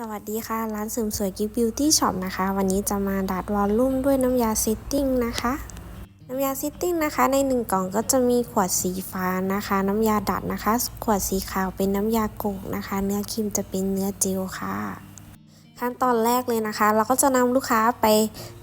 สวัสดีค่ะ ร้านเสริมสวยกิฟบิวตี้ช็อปนะคะ วันนี้จะมาดัดวอลลุ่มด้วยน้ำยาซิตติ้งนะคะ น้ำยาซิตติ้งนะคะ ในหนึ่งกล่องก็จะมีขวดสีฟ้านะคะ น้ำยาดัดนะคะ ขวดสีขาวเป็นน้ำยาโกกนะคะ เนื้อครีมจะเป็นเนื้อเจลค่ะ ขั้นตอนแรกเลยนะคะ เราก็จะนำลูกค้าไป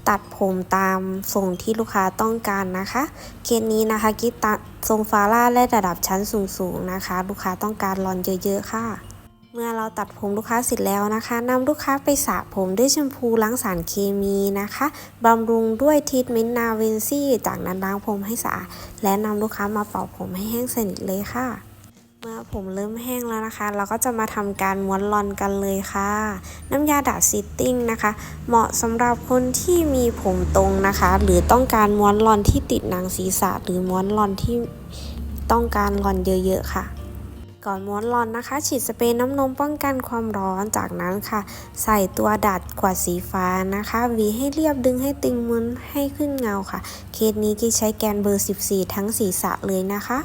ตัดผมตามทรงที่ลูกค้าต้องการนะคะ เคสนี้นะคะกิฟตัดทรงฟาร่าและระดับชั้นสูงๆนะคะ ลูกค้าต้องการรอนเยอะ ๆ ค่ะ เมื่อเราตัดผมลูกค้าเสร็จแล้วนะคะนำลูกค้าไปสระผมด้วยแชมพูล้างสารเคมีนะคะบำรุงด้วยทรีทเมนต์นาเวนซี่ จากนั้นล้างผมให้สะอาด และนำลูกค้ามาเป่าผมให้แห้งสนิทเลยค่ะ เมื่อผมเริ่มแห้งแล้วนะคะ เราก็จะมาทำการม้วนรอนกันเลยค่ะ น้ำยาดัดซิตติ้งนะคะ เหมาะสำหรับคนที่มีผมตรงนะคะ หรือต้องการม้วนรอนที่ติดหนังศีรษะ หรือม้วนรอนที่ต้องการรอนเยอะๆค่ะ ก่อนม้วนรอนนะคะ ฉีดสเปรย์น้ำนมป้องกันความร้อนจากนั้นค่ะ ใส่ตัวดัดขวดสีฟ้านะคะหวีให้เรียบดึงให้ตึงม้วนให้ขึ้นเงาค่ะ เคสนี้กิใช้แกนเบอร์ 14 ทั้งศีรษะเลยนะคะ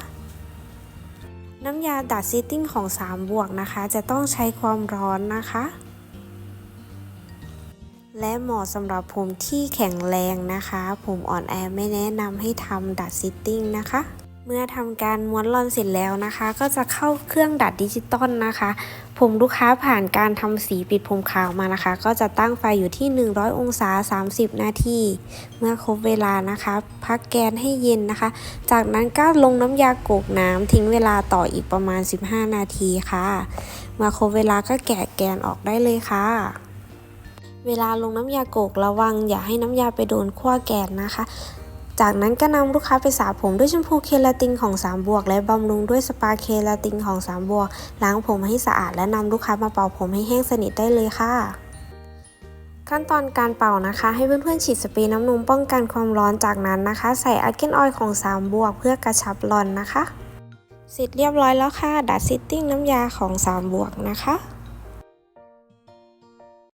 น้ำยาดัดซิตติ้งของ 3 บวกนะคะ จะต้องใช้ความร้อนนะคะ และเหมาะสำหรับผมที่แข็งแรงนะคะ ผมอ่อนแอไม่แนะนำให้ทำดัดซิตติ้งนะคะ เมื่อทำการม้วนรอนเสร็จแล้วนะคะ ก็จะเข้าเครื่องดัดดิจิตอลนะคะ ผมลูกค้าผ่านการทำสีปิดผมขาวมานะคะ ก็จะตั้งไฟอยู่ที่ 100 องศา 30 นาที เมื่อครบเวลานะคะ พักแกนให้เย็นนะคะ จากนั้นก็ลงน้ำยาโกกน้ำทิ้งเวลาต่ออีกประมาณ 15 นาทีค่ะ เมื่อครบเวลาก็แกะแกนออกได้เลยค่ะเวลาลงน้ำยาโกกระวังอย่าให้น้ำยาไปโดนขั้วแกนนะคะ จากนั้นก็นำลูกค้าไปสระผมด้วยแชมพูเคลาตินของ3บวก และบำรุงด้วยสปาเคลาตินของ3บวก ล้างผมให้สะอาดและนำลูกค้ามาเป่าผมให้แห้งสนิทได้เลยค่ะขั้นตอนการเป่านะคะ ให้เพื่อนๆฉีดสเปรย์น้ำนมป้องกันความร้อนจากนั้นนะคะ ใส่อาร์เกนออยล์ของ 3 บวก เพื่อกระชับรอนนะคะ เสร็จเรียบร้อยแล้วค่ะดัดซิตติ้งน้ำยาของ 3 บวกนะคะ